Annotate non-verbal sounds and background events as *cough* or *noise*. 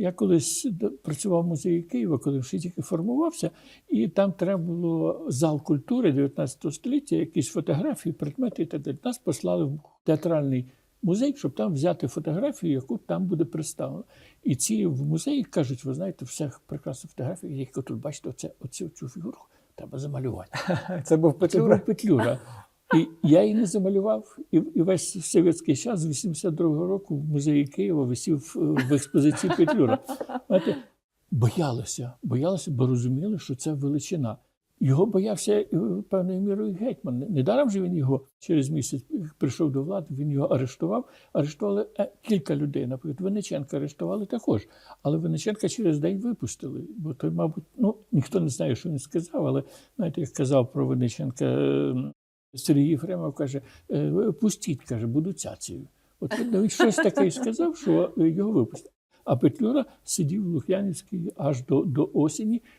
Я колись працював в музеї Києва, коли ще тільки формувався, і там треба було зал культури 19 століття, якісь фотографії, предмети і так далі. Нас послали в театральний музей, щоб там взяти фотографію, яку там буде представлено. І ці в музеї кажуть, ви знаєте, все прекрасна фотографія, яку тут бачите, оце, оцю цю фігурку треба замалювати. *laughs* Це був Це був Петлюра. І я її не замалював. І, і весь совєтський час з 82-го року в музеї Києва висів е, в експозиції Петлюра. Знаєте, боялися, боялися, бо розуміли, що це величина. Його боявся е, певною мірою гетьман. Недаром же він його через місяць прийшов до влади, він його арештував. Арештували е, кілька людей. Наприклад, Винниченка арештували також. Але Винниченка через день випустили. Бо той, мабуть, ну ніхто не знає, що він сказав, але знаєте, як казав про Винниченка е, Сергій Єфремов, каже: «Е, пустіть, каже, буду цяцею. От він щось таке сказав, що його випустили. А Петлюра сидів в Лук'янівській аж до, до осені,